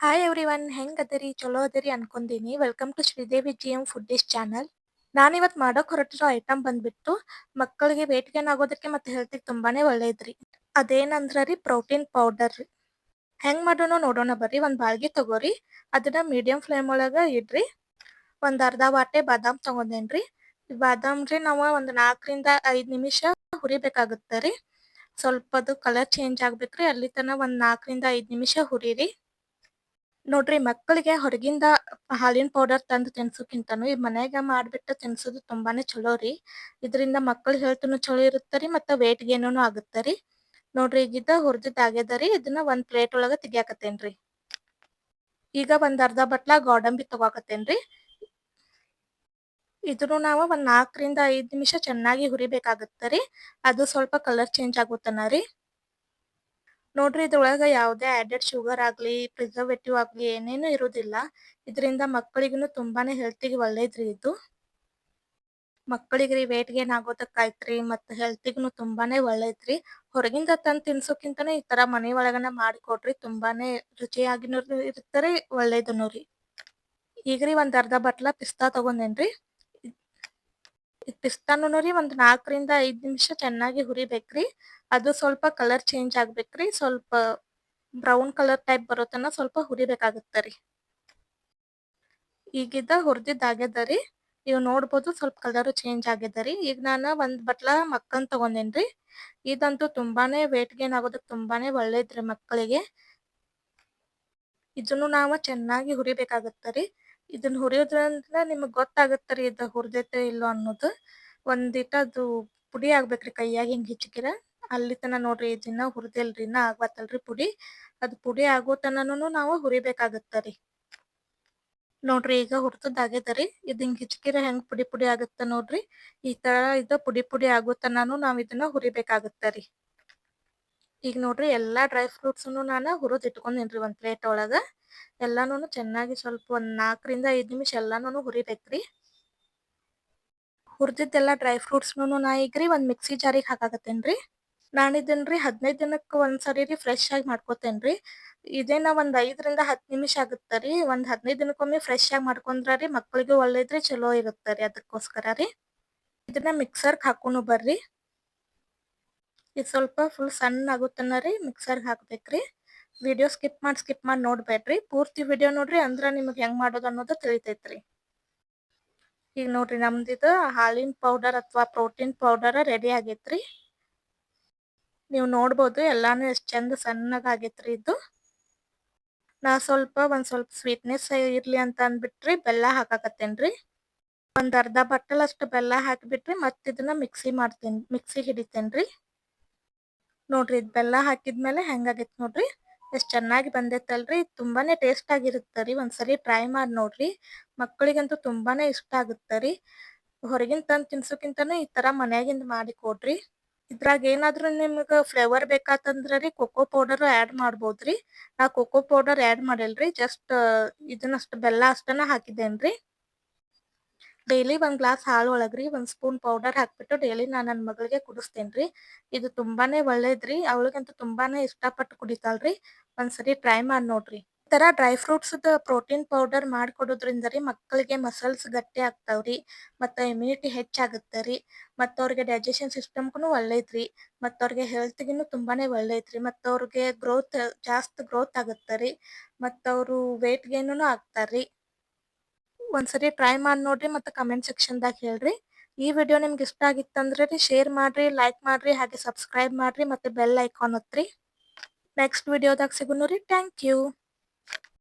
Hi everyone ಹೆಂಗ್ ಅದರಿ ಚಲೋ ಅದರಿ ಅನ್ಕೊಂತೀನಿ welcome to Sridevi G M food dish channel ಇವತ್ತು ಮಾಡಕ್ ಹೊರಟಿರೋ ಐಟಮ್ ಬಂದ್ಬಿಟ್ಟು ಮಕ್ಕಳಿಗೆ ವೇಟ್ ಗೇನ್ ಆಗೋದಕ್ಕೆ ಮತ್ತೆ ಹೆಲ್ತಿಗೆ ತುಂಬಾನೇ ಒಳ್ಳೇದ್ರಿ. ಅದೇನಂದ್ರ ರೀ ಪ್ರೋಟೀನ್ ಪೌಡರ್ ರೀ. ಹೆಂಗ್ ಮಾಡೋಣ ನೋಡೋಣ ಬರ್ರಿ. ಒಂದು ಬಾಳ್ಗಿ ತಗೋರಿ. ಅದನ್ನ ಮೀಡಿಯಂ ಫ್ಲೇಮ್ ಒಳಗ ಇಡ್ರಿ. ಒಂದು ಅರ್ಧ ವಾಟೆ ಬಾದಾಮ್ ತಗೊಂಡೇನ್ರಿ. ಬಾದಾಮ್ ರೀ ನಾವು ಒಂದು ನಾಲ್ಕರಿಂದ ಐದ್ ನಿಮಿಷ ಹುರಿಬೇಕಾಗುತ್ತೆ ರೀ. ಸ್ವಲ್ಪ ಅದು ಕಲರ್ ಚೇಂಜ್ ಆಗ್ಬೇಕ್ರಿ. ಅಲ್ಲಿ ತನಕ ಒಂದ್ ನಾಲ್ಕರಿಂದ ಐದ್ ನಿಮಿಷ ಹುರಿರಿ. ನೋಡ್ರಿ ಮಕ್ಕಳಿಗೆ ಹೊರಗಿಂದ ಹಾಲಿನ ಪೌಡರ್ ತಂದು ತಿನ್ಸೋಕ್ಕಿಂತನೂ ಈ ಮನ್ಯಾಗ ಮಾಡ್ಬಿಟ್ಟು ತಿನ್ಸೋದು ತುಂಬಾನೇ ಚಲೋ ರೀ. ಇದರಿಂದ ಮಕ್ಕಳ ಹೆಲ್ತ್ನು ಚಲೋ ಇರುತ್ತೆ ರೀ ಮತ್ತೆ ವೇಟ್ ಗೇನು ರೀ. ನೋಡ್ರಿ ಈಗ ಇದ ಹುರಿದಿದ್ ಆಗ್ಯದ ರೀ ಇದನ್ನ ಒಂದ್ ಪ್ಲೇಟ್ ಒಳಗ ತೆಗಿಯಾಕತ್ತೇನ್ರಿ ಈಗ ಒಂದ್ ಅರ್ಧ ಬಟ್ಲ ಗೋಡಂಬಿ ತಗೋಕತ್ತೇನ್ರಿ ಇದನ್ನು ನಾವು ಒಂದ್ ನಾಲ್ಕರಿಂದ ಐದ್ ನಿಮಿಷ ಚೆನ್ನಾಗಿ ಹುರಿಬೇಕಾಗತ್ತರಿ ಅದು ಸ್ವಲ್ಪ ಕಲರ್ ಚೇಂಜ್ ಆಗುತ್ತನ ರೀ. ನೋಡ್ರಿ ಇದ್ರೊಳಗ ಯಾವದೇ ಆಡೆಡ್ ಶುಗರ್ ಆಗ್ಲಿ ಪ್ರಿಸರ್ವೇಟಿವ್ ಆಗ್ಲಿ ಏನೇನು ಇರುದಿಲ್ಲ. ಇದರಿಂದ ಮಕ್ಕಳಿಗೂ ತುಂಬಾನೇ ಹೆಲ್ತಿಗೆ ಒಳ್ಳೇದ್ರಿ ಇದು. ಮಕ್ಕಳಿಗೆ ವೇಟ್ ಗೇನ್ ಆಗೋದಕ್ಕಾಯ್ತ್ರಿ ಮತ್ತ ಹೆಲ್ತಿಗೂ ತುಂಬಾನೇ ಒಳ್ಳೇದ್ರಿ. ಹೊರಗಿಂದ ತಂದ್ ತಿನ್ಸೋಕ್ಕಿಂತನೇ ಈ ತರ ಮನೆ ಒಳಗನ ಮಾಡಿಕೊಡ್ರಿ ತುಂಬಾನೇ ರುಚಿಯಾಗಿನೂ ಇರ್ತಾರೆ ಒಳ್ಳೇದುನು ರೀ ಈಗ್ರಿ ಒಂದ್ ಅರ್ಧ ಬಟ್ಲ ಪಿಸ್ತಾ ತಗೊಂಡೇನ್ರಿ. ಪಿಸ್ತಾನು ರೀ ಒಂದ್ ನಾಲ್ಕರಿಂದ ಐದ್ ನಿಮಿಷ ಚೆನ್ನಾಗಿ ಹುರಿಬೇಕ್ರಿ. ಅದು ಸ್ವಲ್ಪ ಕಲರ್ ಚೇಂಜ್ ಆಗ್ಬೇಕ್ರಿ. ಸ್ವಲ್ಪ ಬ್ರೌನ್ ಕಲರ್ ಟೈಪ್ ಬರೋತನ ಸ್ವಲ್ಪ ಹುರಿಬೇಕಾಗತ್ತ ರೀ. ಈಗಿದ್ದ ಹುರಿದಿದ್ದಾಗ್ಯದ ರೀ. ನೀವು ನೋಡ್ಬೋದು ಸ್ವಲ್ಪ ಕಲರ್ ಚೇಂಜ್ ಆಗ್ಯದ ರೀ. ಈಗ ನಾನು ಒಂದ್ ಬಟ್ಲ ಮಕ್ಕನ್ ತಗೊಂಡೇನ್ರಿ ಇದಂತೂ ತುಂಬಾನೇ ವೇಟ್ ಗೇನ್ ಆಗೋದಕ್ ತುಂಬಾನೇ ಒಳ್ಳೇದ್ರಿ ಮಕ್ಕಳಿಗೆ. ಇದನ್ನು ನಾವು ಚೆನ್ನಾಗಿ ಹುರಿಬೇಕಾಗತ್ತ ರೀ. ಇದನ್ನ ಹುರಿಯೋದ್ರಿಂದ ನಿಮಗ್ ಗೊತ್ತಾಗತ್ತರಿ ಇದು ಹುರಿದೈತೆ ಇಲ್ಲೋ ಅನ್ನೋದು. ಒಂದಿಟ ಅದು ಪುಡಿ ಆಗ್ಬೇಕ್ರಿ ಕೈಯಾಗಿ ಹಿಂಗ್ ಹಿಚ್ಕಿರ. ಅಲ್ಲಿ ತನ ನೋಡ್ರಿ ಇದನ್ನ ಹುರಿದಿಲ್ರಿ, ಇನ್ನ ಆಗ್ವತ್ತಲ್ರಿ ಪುಡಿ. ಅದ್ ಪುಡಿ ಆಗೋ ತನನು ನಾವು ಹುರಿಬೇಕಾಗತ್ತರಿ. ನೋಡ್ರಿ, ಈಗ ಹುರ್ದದ್ ಆಗ್ಯದ ರೀ ಇದ್ ಹಿಂಗ್ ಹಿಚ್ಕಿರ ಹೆಂಗ್ ಪುಡಿ ಪುಡಿ ಆಗತ್ತ ನೋಡ್ರಿ. ಈ ತರ ಇದ ಪುಡಿ ಪುಡಿ ಆಗೋ ತನಾನು ನಾವ್ ಇದನ್ನ ಹುರಿಬೇಕಾಗತ್ತರಿ. ಈಗ ನೋಡ್ರಿ, ಎಲ್ಲಾ ಡ್ರೈ ಫ್ರೂಟ್ಸ್ನು ನಾನು ಹುರಿದ್ ಇಟ್ಕೊಂಡೇನ್ರಿ ಒಂದ್ ಪ್ಲೇಟ್ ಒಳಗ. ಎಲ್ಲಾನು ಚೆನ್ನಾಗಿ ಸ್ವಲ್ಪ ಒಂದ್ ನಾಲ್ಕರಿಂದ ಐದ್ ನಿಮಿಷ ಎಲ್ಲಾನು ಹುರಿಬೇಕ್ರಿ. ಹುರಿದಿದ್ದೆಲ್ಲ ಡ್ರೈ ಫ್ರೂಟ್ಸ್ ನಾ ಈಗ್ರಿ ಒಂದ್ ಮಿಕ್ಸಿ ಜಾರಿಗೆ ಹಾಕಾಕತ್ತೇನ್ರಿ. ನಾನ್ ಇದನ್ರಿ ಹದಿನೈದ್ ದಿನಕ್ಕ ಒಂದ್ಸರಿ ರೀ ಫ್ರೆಶ್ ಆಗಿ ಮಾಡ್ಕೋತೇನ್ರಿ ಇದೇನ ಒಂದ್ ಐದರಿಂದ ಹತ್ ನಿಮಿಷ ಆಗುತ್ತರಿ ಒಂದ್ ಹದಿನೈದ್ ದಿನಕ್ಕೊಮ್ಮೆ ಫ್ರೆಶ್ ಆಗಿ ಮಾಡ್ಕೊಂಡ್ರ ರೀ ಮಕ್ಕಳಿಗೆ ಒಳ್ಳೇದ್ರಿ ಚಲೋ ಇರುತ್ತರಿ ಅದಕ್ಕೋಸ್ಕರ ರೀ. ಇದನ್ನ ಮಿಕ್ಸರ್ ಹಾಕೋನು ಬರ್ರಿ. ಇದು ಸ್ವಲ್ಪ ಫುಲ್ ಸಣ್ಣ ಆಗುತ್ತನ ರೀ ಮಿಕ್ಸರ್ಗೆ ಹಾಕ್ಬೇಕ್ರಿ ವಿಡಿಯೋ ಸ್ಕಿಪ್ ಮಾಡಿ ಸ್ಕಿಪ್ ಮಾಡಿ ನೋಡ್ಬೇಡ್ರಿ ಪೂರ್ತಿ ವಿಡಿಯೋ ನೋಡ್ರಿ ಅಂದ್ರ ನಿಮಗೆ ಹೆಂಗ್ ಮಾಡೋದು ಅನ್ನೋದು ತಿಳಿತೈತ್ರಿ ಈಗ ನೋಡ್ರಿ ನಮ್ದಿದು ಹಾಲಿನ ಪೌಡರ್ ಅಥವಾ ಪ್ರೋಟೀನ್ ಪೌಡರ್ ರೆಡಿ ಆಗೇತ್ರಿ ನೀವು ನೋಡ್ಬೋದು, ಎಲ್ಲಾನು ಎಷ್ಟು ಚಂದ ಸಣ್ಣಗ ಆಗೇತ್ರಿ ಇದು. ನಾ ಸ್ವಲ್ಪ ಒಂದ್ ಸ್ವಲ್ಪ ಸ್ವೀಟ್ನೆಸ್ ಇರ್ಲಿ ಅಂತ ಅಂದ್ಬಿಟ್ರಿ, ಬೆಲ್ಲ ಹಾಕಾಕತ್ತೇನ್ರಿ. ಒಂದ್ ಅರ್ಧ ಬಟ್ಟಲ್ ಅಷ್ಟು ಬೆಲ್ಲ ಹಾಕಿಬಿಟ್ರಿ ಇದನ್ನ ಮಿಕ್ಸಿ ಮಾಡ್ತೇನ್ ಮಿಕ್ಸಿ ಹಿಡಿತೇನ್ರಿ. ನೋಡ್ರಿ, ಇದು ಬೆಲ್ಲ ಹಾಕಿದ್ಮೇಲೆ ಹೆಂಗಾಗೈತ್ ನೋಡ್ರಿ. ಎಷ್ಟ್ ಚೆನ್ನಾಗಿ ಬಂದೈತಲ್ರಿ, ತುಂಬಾನೇ ಟೇಸ್ಟ್ ಆಗಿರುತ್ತರಿ. ಒಂದ್ಸರಿ ಟ್ರೈ ಮಾಡಿ ನೋಡ್ರಿ. ಮಕ್ಕಳಿಗಂತೂ ತುಂಬಾನೇ ಇಷ್ಟ ಆಗುತ್ತರಿ. ಹೊರಗಿನ ತಂದ್ ತಿನ್ಸೋಕ್ಕಿಂತನೂ ಈ ತರ ಮನ್ಯಾಗಿಂದ ಮಾಡಿ ಕೊಡ್ರಿ. ಇದ್ರಾಗ ಏನಾದ್ರು ನಿಮ್ಗ ಫ್ಲೇವರ್ ಬೇಕಾತಂದ್ರ ರೀ ಕೋಕೋ ಪೌಡರ್ ಆಡ್ ಮಾಡ್ಬೋದ್ರಿ. ನಾ ಕೋಕೋ ಪೌಡರ್ ಆಡ್ ಮಾಡಿಲ್ರಿ ಜಸ್ಟ್ ಇದನ್ನಷ್ಟ ಬೆಲ್ಲ ಅಷ್ಟನ ಹಾಕಿದ್ದೇನ್ರಿ ಡೈಲಿ ಒಂದ್ ಗ್ಲಾಸ್ ಹಾಲು ಒಳಗ್ರಿ, ಒಂದ್ ಸ್ಪೂನ್ ಪೌಡರ್ ಹಾಕ್ಬಿಟ್ಟು ಡೈಲಿ ನಾನು ನನ್ನ ಮಗಳಿಗೆ ಕುಡಿಸ್ತೇನ್ರಿ. ಇದು ತುಂಬಾನೇ ಒಳ್ಳೇದ್ರಿ, ಅವಳಿಗಂತೂ ತುಂಬಾನೇ ಇಷ್ಟಪಟ್ಟು ಕುಡಿತಾಳ್ರಿ. ಒಂದ್ಸರಿ ಟ್ರೈ ಮಾಡಿ ನೋಡ್ರಿ. ತರ ಡ್ರೈ ಫ್ರೂಟ್ಸ್ ಪ್ರೋಟೀನ್ ಪೌಡರ್ ಮಾಡ್ಕೊಡೋದ್ರಿಂದ ರೀ ಮಕ್ಕಳಿಗೆ ಮಸಲ್ಸ್ ಗಟ್ಟಿ ಆಗ್ತಾವ್ರಿ ಮತ್ತ ಇಮ್ಯುನಿಟಿ ಹೆಚ್ಚಾಗುತ್ತರಿ ಮತ್ತ ಅವ್ರಿಗೆ ಡೈಜೆಷನ್ ಸಿಸ್ಟಮ್ಗುನು ಒಳ್ಳೇದ್ರಿ ಮತ್ತ ಅವ್ರಿಗೆ ಹೆಲ್ತ್ಗಿನು ತುಂಬಾನೇ ಒಳ್ಳೇದ್ರಿ ಮತ್ತ ಅವ್ರಿಗೆ ಗ್ರೋತ್ ಜಾಸ್ತಿ ಗ್ರೋತ್ ರೀ, ಮತ್ತ ಅವರು ವೇಟ್ ಗೇನ್ನು ಆಗ್ತಾರ್ರಿ ಒಂದ್ಸರಿ ಟ್ರೈ ಮಾಡಿ ನೋಡ್ರಿ ಮತ್ತೆ ಕಮೆಂಟ್ ಸೆಕ್ಷನ್ ದಾಗ ಹೇಳ್ರಿ. ಈ ವಿಡಿಯೋ ನಿಮ್ಗೆ ಇಷ್ಟ ಆಗಿತ್ತಂದ್ರೆ ಶೇರ್ ಮಾಡ್ರಿ ಲೈಕ್ ಮಾಡ್ರಿ, ಹಾಗೆ ಸಬ್ಸ್ಕ್ರೈಬ್ ಮಾಡ್ರಿ, ಮತ್ತೆ ಬೆಲ್ ಐಕಾನ್ ಒತ್ತ್ರಿ. ನೆಕ್ಸ್ಟ್ ವಿಡಿಯೋದಾಗ ಸಿಗುನು ರೀ ಥ್ಯಾಂಕ್ ಯು